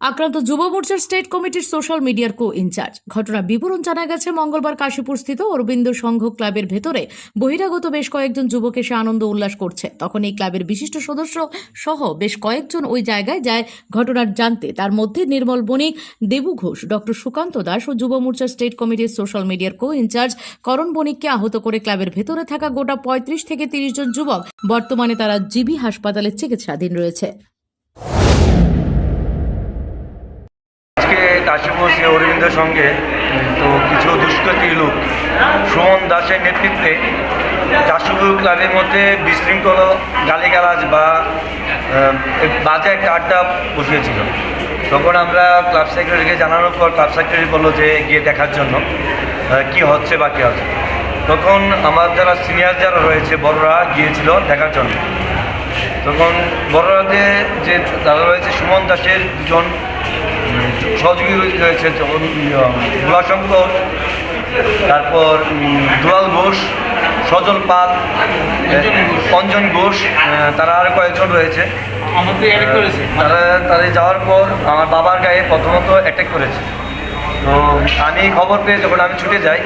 আক্রান্ত যুব মোর্চার স্টেট কমিটির সোশ্যাল মিডিয়ার কো ইনচার্জ ঘটনার বিবরণ জানা গেছে মঙ্গলবার কাশীপুর স্থিত অরবিন্দ সংঘ ক্লাবের ভেতরে। বহিরাগত বেশ কয়েকজন যুবক এসে আনন্দ উল্লাস করছে। তখন এই ক্লাবের বিশিষ্ট সদস্য সহ বেশ কয়েকজন ওই জায়গায় যায় ঘটনার জানতে। তার মধ্যে নির্মল বণিক, দেবু ঘোষ, ডক্টর সুকান্ত দাস ও যুব মোর্চার স্টেট কমিটির সোশ্যাল মিডিয়ার কো ইনচার্জ করণ বণিককে আহত করে ক্লাবের ভেতরে থাকা গোটা পঁয়ত্রিশ থেকে তিরিশ জন যুবক। বর্তমানে তারা জিবি হাসপাতালে চিকিৎসাধীন রয়েছে। কাশীপুর শ্রী অরবিন্দের সঙ্গে, তো কিছু দুষ্কৃতী লোক সুমন দাসের নেতৃত্বে কাশীপুর ক্লাবের মধ্যে বিশৃঙ্খল গালিগালাজ বা বাজে আড্ডা বসিয়েছিল। তখন আমরা ক্লাব সেক্রেটারিকে জানানোর পর ক্লাব সেক্রেটারি বলল যে গিয়ে দেখার জন্য কি হচ্ছে বা কী হচ্ছে। তখন আমার যারা সিনিয়র যারা রয়েছে, বড়রা গিয়েছিল দেখার জন্য। তখন বড়রাতে যে তারা রয়েছে, সুমন দাসের দুজন সহযোগী রয়েছে যেমন ভোলাশঙ্কর তারপর দুলাল ঘোষ সজল পাল অঞ্জন ঘোষ তারা আরও কয়েকজন রয়েছে। তারা তাদের যাওয়ার পর আমার বাবার গায়ে প্রথমত অ্যাটাক করেছে। তো আমি খবর পেয়ে যখন আমি ছুটে যাই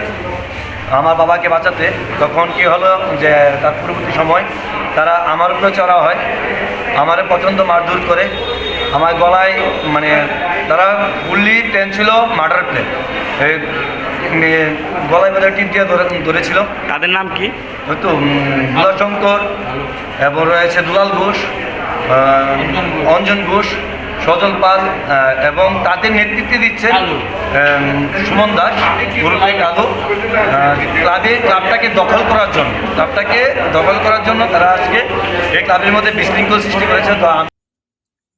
আমার বাবাকে বাঁচাতে তখন কি হলো যে তার পরবর্তী সময় তারা আমার উপরে চড়া হয় আমার প্রচণ্ড মারধর করে আমার গলায় মানে তারা ফুললি ট্রেন ছিল মার্ডার প্লেন গলায় বোধহয় টিপ দিয়ে ধরে ধরেছিল। তাদের নাম কি? হয়তো দুলাশঙ্কর এবং রয়েছে দুলাল ঘোষ অঞ্জন ঘোষ সজল পাল এবং তাদের নেতৃত্বে দিচ্ছে সুমন দাস গুরুভাই আহ, ক্লাবে ক্লাবটাকে দখল করার জন্য ক্লাবটাকে দখল করার জন্য তারা আজকে এই ক্লাবের মধ্যে বিশৃঙ্খল সৃষ্টি করেছে। তো